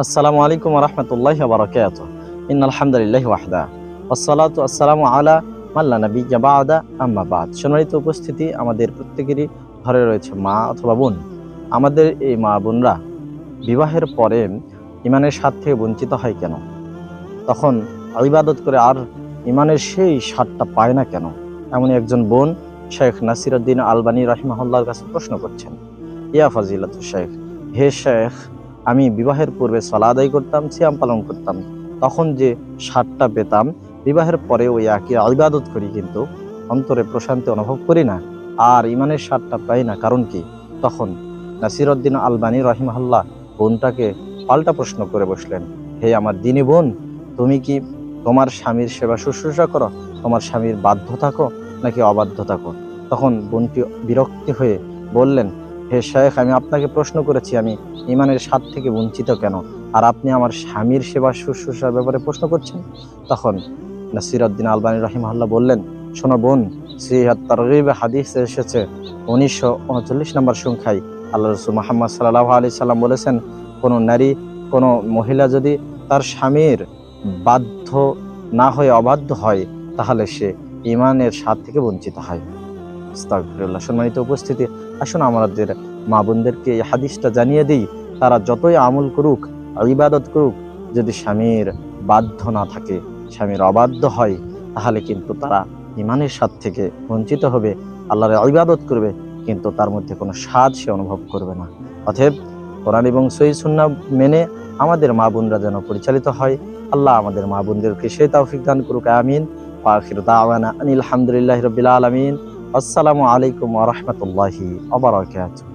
আসসালামু আলাইকুম রহমতুল্লাহ বারকাত ইন আলহামদুলিল্লাহ ওয়াহদা। আসসালাতু আসসালামু আলা মাল্লা নবী বাদা, আম্মা বাদ। সম্মানিত উপস্থিতি, আমাদের প্রত্যেকেরই ঘরে রয়েছে মা অথবা বোন। আমাদের এই মা বোনরা বিবাহের পরে ইমানের স্বাদ থেকে বঞ্চিত হয় কেন? তখন ইবাদত করে আর ইমানের সেই স্বাদটা পায় না কেন? এমনই একজন বোন, শেখ নাসিরুদ্দিন আলবানী রাহিমাহুল্লাহর কাছে প্রশ্ন করছেন, ইয়া ফাজিলাত শেখ, হে শেখ আমি বিবাহের পূর্বে সলা আদায় করতাম, সিয়াম পালন করতাম। তখন যে সারটা পেতাম, বিবাহের পরে ওই একই ইবাদত করি কিন্তু অন্তরে প্রশান্তি অনুভব করি না, আর ইমানের সারটা পাই না। কারণ কি? তখন নাসিরউদ্দিন আলবানী রহিমাহুল্লাহ বোনটাকে পাল্টা প্রশ্ন করে বসলেন, হে আমার দিনী বোন, তুমি কি তোমার স্বামীর সেবা শুশ্রূষা করো? তোমার স্বামীর বাধ্য থাকো নাকি অবাধ্য থাকো তখন বোনটি বিরক্তি হয়ে বললেন হে শেখ আমি আপনাকে প্রশ্ন করেছি, আমি ইমানের স্বাদ থেকে বঞ্চিত কেন? আর আপনি আমার স্বামীর সেবা শুশ্রূষার ব্যাপারে প্রশ্ন করছেন? তখন নাসিরউদ্দিন আলবানী রহিমাল্লাহ বললেন, শোনো বোন শ্রী তারগিব হাদিস এসেছে, উনিশশো উনচল্লিশ নম্বর সংখ্যায়। আল্লাহ রসুল মোহাম্মদ সাল্লাহ আলি সাল্লাম বলেছেন, কোনো নারী, কোনো মহিলা যদি তার স্বামীর বাধ্য না হয়ে অবাধ্য হয়, তাহলে সে ইমানের স্বাদ থেকে বঞ্চিত হয়। সম্মানিত উপস্থিতি, আসুন আমাদের মা বোনদেরকে এই হাদিসটা জানিয়ে দিই। তারা যতই আমল করুক, ইবাদত করুক, যদি স্বামীর বাধ্য না থাকে, স্বামীর অবাধ্য হয়, তাহলে কিন্তু তারা ইমানের স্বাদ থেকে বঞ্চিত হবে, আল্লাহর ইবাদত করবে, কিন্তু তার মধ্যে কোনো স্বাদ সে অনুভব করবে না। অতএব কোরআন এবং সই সুন্না মেনে আমাদের মা বোনরা যেন পরিচালিত হয়, আল্লাহ আমাদের মা বোনদেরকে সে তৌফিক দান করুক, আমিন। আনিল হামদুলিল্লাহ রবিল আলমিন। আসসালামু আলাইকুম ওয়া আবার ওয়া বারাকাতুহু।